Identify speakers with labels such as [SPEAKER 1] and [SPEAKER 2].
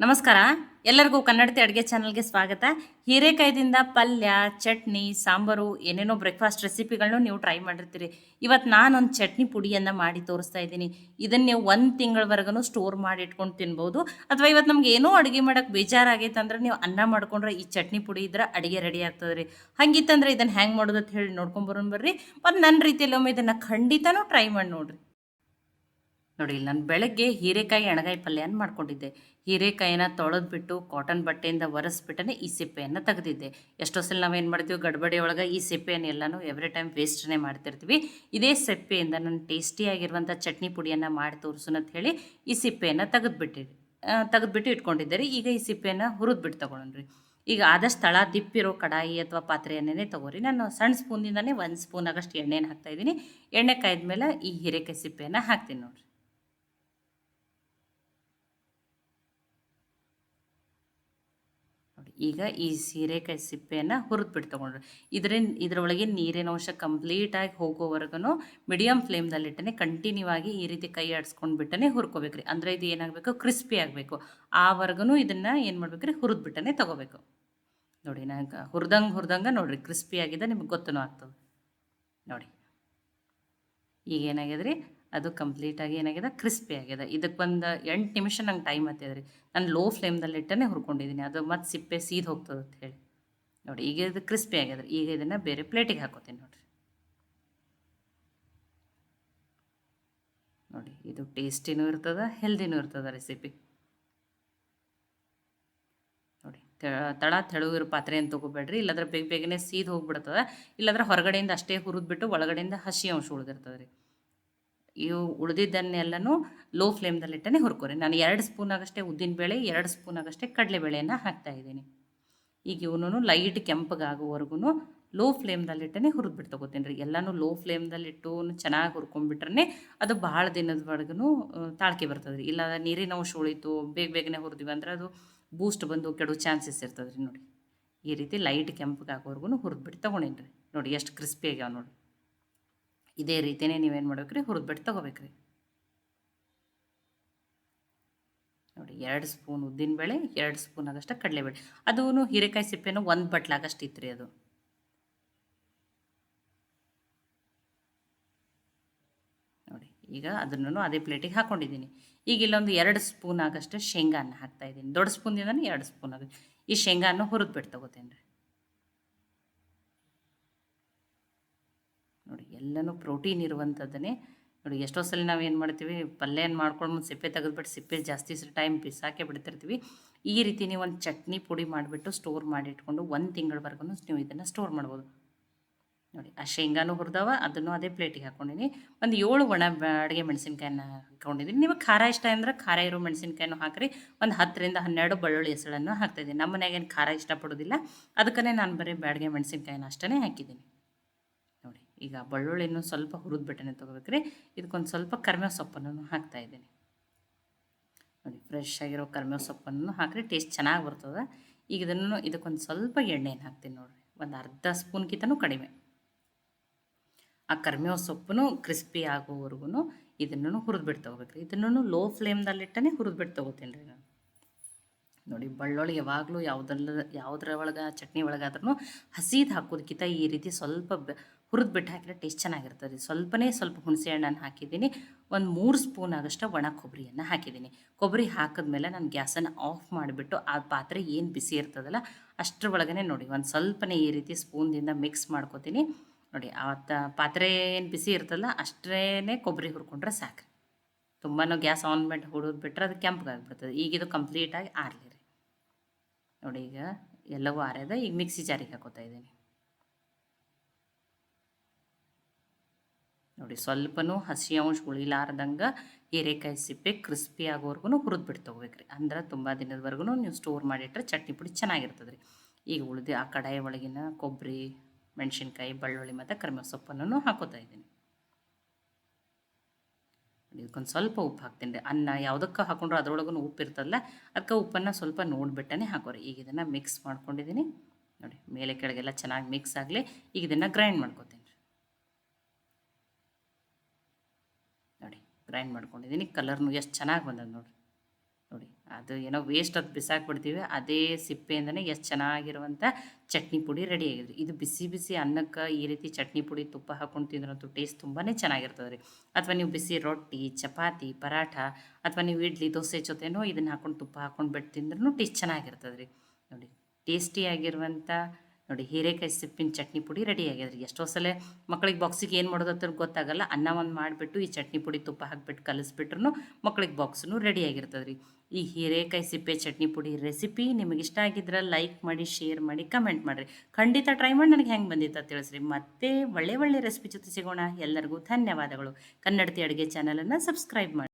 [SPEAKER 1] ನಮಸ್ಕಾರ. ಎಲ್ಲರಿಗೂ ಕನ್ನಡತಿ ಅಡುಗೆ ಚಾನಲ್ಗೆ ಸ್ವಾಗತ. ಹೀರೆಕಾಯ್ದಿಂದ ಪಲ್ಯ, ಚಟ್ನಿ, ಸಾಂಬಾರು, ಏನೇನೋ ಬ್ರೇಕ್ಫಾಸ್ಟ್ ರೆಸಿಪಿಗಳನ್ನೂ ನೀವು ಟ್ರೈ ಮಾಡಿರ್ತೀರಿ. ಇವತ್ತು ನಾನೊಂದು ಚಟ್ನಿ ಪುಡಿಯನ್ನು ಮಾಡಿ ತೋರಿಸ್ತಾ ಇದ್ದೀನಿ. ಇದನ್ನು ನೀವು ಒಂದು ತಿಂಗಳವರೆಗೂ ಸ್ಟೋರ್ ಮಾಡಿ ಇಟ್ಕೊಂಡು ತಿನ್ಬೋದು. ಅಥವಾ ಇವತ್ತು ನಮ್ಗೆ ಏನೋ ಅಡುಗೆ ಮಾಡೋಕ್ಕೆ ಬೇಜಾರಾಗೈತೆ ಅಂದ್ರೆ ನೀವು ಅನ್ನ ಮಾಡ್ಕೊಂಡ್ರೆ ಈ ಚಟ್ನಿ ಪುಡಿ ಇದ್ರೆ ಅಡುಗೆ ರೆಡಿ ಆಗ್ತದೆ ರೀ. ಹಂಗಿತ್ತಂದ್ರೆ ಇದನ್ನು ಹ್ಯಾಂಗೆ ಮಾಡೋದು ಅಂತ ಹೇಳಿ ನೋಡ್ಕೊಂಬರೋಣ ಬರ್ರಿ. ಮತ್ತು ನನ್ನ ರೀತಿಯಲ್ಲಿ ಒಮ್ಮೆ ಇದನ್ನು ಖಂಡಿತನೂ ಟ್ರೈ ಮಾಡಿ ನೋಡ್ರಿ. ನೋಡಿ, ಇಲ್ಲಿ ನಾನು ಬೆಳಗ್ಗೆ ಹೀರೆಕಾಯಿ ಎಣಗಾಯಿ ಪಲ್ಯನ ಮಾಡ್ಕೊಂಡಿದ್ದೆ. ಹೀರೆಕಾಯಿನ ತೊಳೆದ್ಬಿಟ್ಟು ಕಾಟನ್ ಬಟ್ಟೆಯಿಂದ ಒರೆಸ್ಬಿಟ್ಟನೆ ಈ ಸಿಪ್ಪೆಯನ್ನು ತೆಗೆದಿದ್ದೆ. ಎಷ್ಟೋ ಸಲ ನಾವೇನು ಮಾಡ್ತೀವಿ? ಗಡ್ಬಡಿ ಒಳಗೆ ಈ ಸಿಪ್ಪೆಯನ್ನು ಎಲ್ಲನೂ ಎವ್ರಿ ಟೈಮ್ ವೇಸ್ಟ್ನೇ ಮಾಡ್ತಿರ್ತೀವಿ. ಇದೇ ಸಿಪ್ಪೆಯಿಂದ ನಾನು ಟೇಸ್ಟಿಯಾಗಿರುವಂಥ ಚಟ್ನಿ ಪುಡಿಯನ್ನು ಮಾಡಿ ತೋರಿಸೋಣ ಅಂತ ಹೇಳಿ ಈ ಸಿಪ್ಪೆಯನ್ನು ತೆಗೆದ್ಬಿಟ್ಟು ಇಟ್ಕೊಂಡಿದ್ದೆ ರೀ. ಈಗ ಈ ಸಿಪ್ಪೆಯನ್ನು ಹುರಿದ್ಬಿಟ್ಟು ತಗೊಳ್ರಿ ಈಗ ಆದಷ್ಟು ತಳ ದಿಪ್ಪಿರೋ ಕಡಾಯಿ ಅಥವಾ ಪಾತ್ರೆಯನ್ನೇ ತಗೋರಿ ನಾನು ಸಣ್ಣ ಸ್ಪೂನಿಂದನೇ ಒಂದು ಸ್ಪೂನ್ ಆಗಷ್ಟು ಎಣ್ಣೆನ ಹಾಕ್ತಾಯಿದ್ದೀನಿ ಎಣ್ಣೆ ಕಾಯ್ದ್ಮೇಲೆ ಈ ಹೀರೆಕಾಯಿ ಸಿಪ್ಪೆಯನ್ನು ಹಾಕ್ತೀನಿ ನೋಡಿರಿ ನೋಡಿ ಈಗ ಈ ಸೀರೆಕಾಯಿ ಸಿಪ್ಪೆಯನ್ನು ಹುರಿದ್ಬಿಟ್ಟು ತೊಗೊಂಡ್ರು. ಇದರಿಂದ ಇದರೊಳಗೆ ನೀರಿನ ಅಂಶ ಕಂಪ್ಲೀಟಾಗಿ ಹೋಗೋವರೆಗೂ ಮೀಡಿಯಮ್ ಫ್ಲೇಮ್ದಲ್ಲಿಟ್ಟನೆ ಕಂಟಿನ್ಯೂ ಆಗಿ ಈ ರೀತಿ ಕೈ ಆಡಿಸ್ಕೊಂಡು ಬಿಟ್ಟನೆ ಹುರ್ಕೋಬೇಕ್ರಿ. ಅಂದರೆ ಇದು ಏನಾಗಬೇಕು? ಕ್ರಿಸ್ಪಿ ಆಗಬೇಕು. ಆವರೆಗೂ ಇದನ್ನು ಏನು ಮಾಡ್ಬೇಕ್ರಿ? ಹುರಿದ್ಬಿಟ್ಟನೆ ತೊಗೋಬೇಕು. ನೋಡಿ ನಾನು ಹುರಿದಂಗೆ ಹುರಿದಂಗೆ ನೋಡಿರಿ ಕ್ರಿಸ್ಪಿ ಆಗಿದೆ ನಿಮ್ಗೆ ಗೊತ್ತೂ ಆಗ್ತದೆ. ನೋಡಿ. ಈಗ ಏನಾಗಿದೆ ರೀ ಅದು ಕಂಪ್ಲೀಟಾಗಿ ಏನಾಗಿದೆ? ಕ್ರಿಸ್ಪಿ ಆಗಿದೆ. ಇದಕ್ಕೆ ಒಂದು ಎಂಟು ನಿಮಿಷ ನಂಗೆ ಟೈಮ್ ಹತ್ತಿದೆ ರೀ. ನಾನು ಲೋ ಫ್ಲೇಮ್ದಲ್ಲಿ ಇಟ್ಟೇ ಹುರ್ಕೊಂಡಿದ್ದೀನಿ. ಅದು ಮತ್ತು ಸಿಪ್ಪೆ ಸೀದ್ ಹೋಗ್ತದೆ ಅಂತ ಹೇಳಿ. ನೋಡಿ, ಈಗ ಇದು ಕ್ರಿಸ್ಪಿ ಆಗ್ಯದ ಈಗ ಇದನ್ನು ಬೇರೆ ಪ್ಲೇಟಿಗೆ ಹಾಕೋತೀನಿ ನೋಡಿರಿ. ನೋಡಿ, ಇದು ಟೇಸ್ಟಿನೂ ಇರ್ತದೆ, ಹೆಲ್ದಿನೂ ಇರ್ತದೆ ರೆಸಿಪಿ. ನೋಡಿ ತಳ ತೆಳುಗಿರೋ ಪಾತ್ರೆಯನ್ನು ತೊಗೋಬೇಡ್ರಿ. ಇಲ್ಲಾಂದ್ರೆ ಬೇಗ ಬೇಗನೆ ಸೀದ್ ಹೋಗ್ಬಿಡ್ತದೆ. ಇಲ್ಲಾಂದ್ರೆ ಹೊರಗಡೆಯಿಂದ ಅಷ್ಟೇ ಹುರಿದ್ಬಿಟ್ಟು ಒಳಗಡೆಯಿಂದ ಹಸಿ ಅಂಶ ಉಳಿದಿರ್ತದೆ ರೀ. ಇವು ಉಳಿದಿದ್ದನ್ನೆಲ್ಲನೂ ಲೋ ಫ್ಲೇಮ್ದಲ್ಲಿಟ್ಟೇ ಹುರ್ಕೊರಿ. ನಾನು ಎರಡು ಸ್ಪೂನಾಗಷ್ಟೇ ಉದ್ದಿನಬೇಳೆ ಎರಡು ಸ್ಪೂನಾಗಷ್ಟೇ ಕಡಲೆಬೇಳೆಯನ್ನು ಹಾಕ್ತಾಯಿದ್ದೀನಿ ಈಗ ಇವನು ಲೈಟ್ ಕೆಂಪಗಾಗುವವರೆಗೂ ಲೋ ಫ್ಲೇಮ್ದಲ್ಲಿಟ್ಟೇ ಹುರಿದ್ಬಿಟ್ಟು ತೊಗೋತೀನಿ ರೀ ಎಲ್ಲನೂ ಲೋ ಫ್ಲೇಮ್ದಲ್ಲಿಟ್ಟು ಚೆನ್ನಾಗಿ ಹುರ್ಕೊಂಡ್ಬಿಟ್ರೆ ಅದು ಭಾಳ ದಿನದವರೆಗೂ ತಾಳ್ಕೆ ಬರ್ತದೆ ರೀ ಇಲ್ಲ ನೀರಿನ ಅಂಶ ಉಳಿತು, ಬೇಗ ಬೇಗನೆ ಹುರಿದ್ವಿ ಅಂದ್ರೆ ಅದು ಬೂಸ್ಟ್ ಬಂದು ಕೆಡೋ ಚಾನ್ಸಸ್ ಇರ್ತದೆ ರೀ ನೋಡಿ. ಈ ರೀತಿ ಲೈಟ್ ಕೆಂಪಗಾಗೋವರೆಗೂ ಹುರಿದ್ಬಿಟ್ಟು ತೊಗೊಂಡೇನಿ ರೀ ನೋಡಿ ಎಷ್ಟು ಕ್ರಿಸ್ಪಿ ಆಗ್ಯಾವ ನೋಡಿ ಇದೇ ರೀತಿಯೇ ನೀವೇನು ಮಾಡ್ಬೇಕ್ರಿ? ಹುರಿದ್ಬಿಟ್ಟು ತೊಗೋಬೇಕ್ರಿ. ನೋಡಿ, ಎರಡು ಸ್ಪೂನ್ ಉದ್ದಿನಬೇಳೆ ಎರಡು ಸ್ಪೂನ್ ಆಗಷ್ಟು ಕಡಲೆಬೇಳೆ. ಅದೂ ಹೀರೆಕಾಯಿ ಸಿಪ್ಪೆನೂ ಒಂದು ಬಟ್ಲಾಗಷ್ಟು ಇತ್ತು ರೀ ಅದು. ನೋಡಿ, ಈಗ ಅದನ್ನು ಅದೇ ಪ್ಲೇಟಿಗೆ ಹಾಕ್ಕೊಂಡಿದ್ದೀನಿ ಈಗ ಇಲ್ಲೊಂದು ಎರಡು ಸ್ಪೂನ್ ಆಗಷ್ಟು ಶೇಂಗಾನ ಹಾಕ್ತಾಯಿದ್ದೀನಿ ದೊಡ್ಡ ಸ್ಪೂನಿಂದನೂ ಎರಡು ಸ್ಪೂನ್ ಆಗುತ್ತೆ ಈ ಶೇಂಗಾನ ಹುರಿದ್ಬಿಟ್ಟು ತೊಗೋತೀನಿ ರೀ ನೋಡಿ ಎಲ್ಲನೂ ಪ್ರೋಟೀನ್ ಇರುವಂಥದ್ದನ್ನೇ. ನೋಡಿ, ಎಷ್ಟೋ ಸಲ ನಾವು ಏನು ಮಾಡ್ತೀವಿ ಪಲ್ಯನ ಮಾಡ್ಕೊಂಡು ಸಿಪ್ಪೆ ತೆಗೆದುಬಿಟ್ಟು ಸಿಪ್ಪೆ ಜಾಸ್ತಿ ಟೈಮ್ ಬಿಸಾಕೆ ಬಿಡ್ತಿರ್ತೀವಿ. ಈ ರೀತಿ ನೀವು ಒಂದು ಚಟ್ನಿ ಪುಡಿ ಮಾಡಿಬಿಟ್ಟು ಸ್ಟೋರ್ ಮಾಡಿ ಇಟ್ಕೊಂಡು ಒಂದು ತಿಂಗಳವರೆಗೂ ನೀವು ಇದನ್ನು ಸ್ಟೋರ್ ಮಾಡ್ಬೋದು. ನೋಡಿ, ಆ ಶೇಂಗಾನು ಹುರಿದವ, ಅದನ್ನು ಅದೇ ಪ್ಲೇಟಿಗೆ ಹಾಕ್ಕೊಂಡಿನಿ ಒಂದು ಏಳು ಒಣ ಅಡುಗೆ ಮೆಣಸಿನ್ಕಾಯನ್ನ ಹಾಕ್ಕೊಂಡಿದ್ದೀನಿ ನಿಮಗೆ ಖಾರ ಇಷ್ಟ ಅಂದರೆ ಖಾರ ಇರೋ ಮೆಣಸಿನ್ಕಾಯನ್ನು ಹಾಕಿರಿ. ಒಂದು ಹತ್ತರಿಂದ ಹನ್ನೆರಡು ಬೆಳ್ಳುಳ್ಳಿ ಹೆಸಳನ್ನು ಹಾಕ್ತಾಯಿದ್ದೀನಿ ನಮ್ಮ ಮನೆಗೇನು ಖಾರ ಇಷ್ಟಪಡೋದಿಲ್ಲ. ಅದಕ್ಕೇ ನಾನು ಬರೀ ಬ್ಯಾಡಿಗೆ ಮೆಣಸಿನ್ಕಾಯಿನ ಅಷ್ಟೇ ಹಾಕಿದ್ದೀನಿ ಈಗ ಬೆಳ್ಳುಳ್ಳಿನೂ ಸ್ವಲ್ಪ ಹುರಿದ್ಬಿಟ್ಟನೆ ತೊಗೋಬೇಕ್ರಿ. ಇದಕ್ಕೊಂದು ಸ್ವಲ್ಪ ಕರಿಮೇವು ಸೊಪ್ಪನ್ನು ಹಾಕ್ತಾಯಿದ್ದೀನಿ ನೋಡಿ ಫ್ರೆಶ್ ಆಗಿರೋ ಕರಿಮೇವು ಸೊಪ್ಪನ್ನು ಹಾಕ್ರಿ ಟೇಸ್ಟ್ ಚೆನ್ನಾಗಿ ಬರ್ತದೆ. ಈಗ ಇದನ್ನು, ಇದಕ್ಕೊಂದು ಸ್ವಲ್ಪ ಎಣ್ಣೆಯನ್ನು ಹಾಕ್ತೀನಿ ನೋಡಿರಿ. ಒಂದು ಅರ್ಧ ಸ್ಪೂನ್ಗಿಂತನೂ ಕಡಿಮೆ. ಆ ಕರಿಮೇವು ಸೊಪ್ಪು ಕ್ರಿಸ್ಪಿ ಆಗೋವರೆಗೂ ಇದನ್ನು ಹುರಿದ್ಬಿಟ್ಟು ತೊಗೋಬೇಕ್ರಿ. ಇದನ್ನು ಲೋ ಫ್ಲೇಮ್ದಲ್ಲಿಟ್ಟನೇ ಹುರಿದ್ಬಿಟ್ಟು ತೊಗೋತೀನಿ ರೀ ನಾನು. ನೋಡಿ ಬಳ್ಳೊಳ್ಳಿ ಯಾವಾಗಲೂ ಯಾವುದಲ್ಲ, ಯಾವುದ್ರ ಒಳಗೆ, ಚಟ್ನಿ ಒಳಗಾದ್ರೂ ಹಸಿದು ಹಾಕೋದಕ್ಕಿಂತ ಈ ರೀತಿ ಸ್ವಲ್ಪ ಹುರಿದು ಬಿಟ್ಟು ಹಾಕಿದ್ರೆ ಟೇಸ್ಟ್ ಚೆನ್ನಾಗಿರ್ತದೆ. ಸ್ವಲ್ಪನೇ ಸ್ವಲ್ಪ ಹುಣಸೆ ಹಣ್ಣನ್ನು ಹಾಕಿದ್ದೀನಿ. ಒಂದು ಮೂರು ಸ್ಪೂನ್ ಆಗಷ್ಟು ಒಣ ಕೊಬ್ಬರಿಯನ್ನು ಹಾಕಿದ್ದೀನಿ. ಕೊಬ್ಬರಿ ಹಾಕಿದ್ಮೇಲೆ ನಾನು ಗ್ಯಾಸನ್ನು ಆಫ್ ಮಾಡಿಬಿಟ್ಟು ಆ ಪಾತ್ರೆ ಏನು ಬಿಸಿ ಇರ್ತದಲ್ಲ ಅಷ್ಟರ ಒಳಗನೆ ನೋಡಿ, ಒಂದು ಸ್ವಲ್ಪನೇ ಈ ರೀತಿ ಸ್ಪೂನ್ದಿಂದ ಮಿಕ್ಸ್ ಮಾಡ್ಕೋತೀನಿ. ನೋಡಿ, ಆ ಪಾತ್ರೆ ಏನು ಬಿಸಿ ಇರ್ತದಲ್ಲ ಅಷ್ಟೇ ಕೊಬ್ಬರಿ ಹುರ್ಕೊಂಡ್ರೆ ಸಾಕು. ತುಂಬಾ ಗ್ಯಾಸ್ ಆನ್ ಮಾಡಿ ಹುಡಿದು ಬಿಟ್ಟರೆ ಅದು ಕೆಂಪಗಾಗ್ಬಿಡ್ತದೆ. ಈಗ ಇದು ಕಂಪ್ಲೀಟಾಗಿ ಆರಲಿ ರೀ ನೋಡಿ ಈಗ ಎಲ್ಲವೂ ಆರ್ಯದ ಈಗ ಮಿಕ್ಸಿ ಜಾರಿಗೆ ಹಾಕೋತಾ ಇದ್ದೀನಿ. ನೋಡಿ, ಸ್ವಲ್ಪನೂ ಹಸಿ ಅಂಶ ಉಳಿಲಾರ್ದಂಗೆ ಹೀರೆಕಾಯಿ ಸಿಪ್ಪೆ ಕ್ರಿಸ್ಪಿ ಆಗೋವರೆಗೂ ಹುರಿದ್ಬಿಟ್ಟು ತೊಗೋಬೇಕ್ರಿ. ಅಂದ್ರೆ ತುಂಬ ದಿನದವರೆಗೂ ನೀವು ಸ್ಟೋರ್ ಮಾಡಿಟ್ರೆ ಚಟ್ನಿ ಪುಡಿ ಚೆನ್ನಾಗಿರ್ತದೆ ರೀ ಈಗ ಉಳಿದು ಆ ಕಡಾಯಿ ಒಳಗಿನ ಕೊಬ್ಬರಿ ಮೆಣಸಿನ್ಕಾಯಿ, ಬೆಳ್ಳುಳ್ಳಿ ಮತ್ತು ಕರಿಮೆ ಸೊಪ್ಪನ್ನು ಹಾಕೋತಾ ಇದ್ದೀನಿ. ಇದಕ್ಕೊಂದು ಸ್ವಲ್ಪ ಉಪ್ಪು ಹಾಕ್ತೀನಿ ರೀ. ಅನ್ನ ಯಾವುದಕ್ಕೆ ಹಾಕೊಂಡ್ರೆ ಅದರೊಳಗೂ ಉಪ್ಪು ಇರ್ತದಲ್ಲ, ಅದಕ್ಕೆ ಉಪ್ಪನ್ನು ಸ್ವಲ್ಪ ನೋಡಿಬಿಟ್ಟೇ ಹಾಕೋರಿ. ಈಗ ಇದನ್ನು ಮಿಕ್ಸ್ ಮಾಡ್ಕೊಂಡಿದ್ದೀನಿ ನೋಡಿ, ಮೇಲೆ ಕೆಳಗೆಲ್ಲ ಚೆನ್ನಾಗಿ ಮಿಕ್ಸ್ ಆಗಲಿ. ಈಗ ಇದನ್ನು ಗ್ರೈಂಡ್ ಮಾಡ್ಕೊತೀನಿ ನೋಡಿ ಗ್ರೈಂಡ್ ಮಾಡ್ಕೊಂಡಿದ್ದೀನಿ ಕಲರ್ನು ಎಷ್ಟು ಚೆನ್ನಾಗಿ ಬಂದದ ನೋಡಿರಿ. ನೋಡಿ ಅದು ಏನೋ ವೇಸ್ಟ್ ಅದು ಬಿಸಾಕ್ಬಿಡ್ತೀವಿ, ಅದೇ ಸಿಪ್ಪೆಯಿಂದನೇ ಎಷ್ಟು ಚೆನ್ನಾಗಿರುವಂಥ ಚಟ್ನಿ ಪುಡಿ ರೆಡಿ ಆಗಿದ್ರಿ. ಇದು ಬಿಸಿ ಬಿಸಿ ಅನ್ನಕ್ಕೆ ಈ ರೀತಿ ಚಟ್ನಿ ಪುಡಿ ತುಪ್ಪ ಹಾಕೊಂಡು ತಿಂದ್ರಂತೂ ಟೇಸ್ಟ್ ತುಂಬಾ ಚೆನ್ನಾಗಿರ್ತದೆ ರೀ ಅಥವಾ ನೀವು ಬಿಸಿ ರೊಟ್ಟಿ, ಚಪಾತಿ, ಪರಾಠ, ಅಥವಾ ನೀವು ಇಡ್ಲಿ, ದೋಸೆ ಜೊತೆನೂ ಇದನ್ನು ಹಾಕೊಂಡು ತುಪ್ಪ ಹಾಕೊಂಡು ಬಿಟ್ಟು ತಿಂದ್ರೂ ಟೇಸ್ಟ್ ಚೆನ್ನಾಗಿರ್ತದೆ ರೀ ನೋಡಿ ಟೇಸ್ಟಿಯಾಗಿರುವಂಥ ನೋಡಿ ಹೀರೆಕಾಯಿ ಸಿಪ್ಪಿನ ಚಟ್ನಿ ಪುಡಿ ರೆಡಿ ಆಗ್ಯದ್ರಿ ಎಷ್ಟೋ ಸಲ ಮಕ್ಳಿಗೆ ಬಾಕ್ಸಿಗೆ ಏನು ಮಾಡೋದು ಅಂತ ಗೊತ್ತಾಗಲ್ಲ, ಅನ್ನ ಒಂದು ಮಾಡಿಬಿಟ್ಟು ಈ ಚಟ್ನಿ ಪುಡಿ ತುಪ್ಪ ಹಾಕಿಬಿಟ್ಟು ಕಲಿಸ್ಬಿಟ್ರು ಮಕ್ಳಿಗೆ ಬಾಕ್ಸ್ನು ರೆಡಿ ಆಗಿರ್ತದೆ ರೀ. ಈ ಹೀರೆಕಾಯಿ ಸಿಪ್ಪೆ ಚಟ್ನಿ ಪುಡಿ ರೆಸಿಪಿ ನಿಮಗೆ ಇಷ್ಟ ಆಗಿದ್ರೆ ಲೈಕ್ ಮಾಡಿ ಶೇರ್ ಮಾಡಿ ಕಮೆಂಟ್ ಮಾಡಿರಿ. ಖಂಡಿತ ಟ್ರೈ ಮಾಡಿ ನನಗೆ ಹೆಂಗೆ ಬಂದಿತ್ತು ತಿಳಿಸ್ರಿ. ಮತ್ತೆ ಒಳ್ಳೆ ಒಳ್ಳೆ ರೆಸಿಪಿ ಜೊತೆ ಸಿಗೋಣ. ಎಲ್ಲರಿಗೂ ಧನ್ಯವಾದಗಳು. ಕನ್ನಡತಿ ಅಡುಗೆ ಚಾನಲನ್ನು ಸಬ್ಸ್ಕ್ರೈಬ್ ಮಾಡಿ.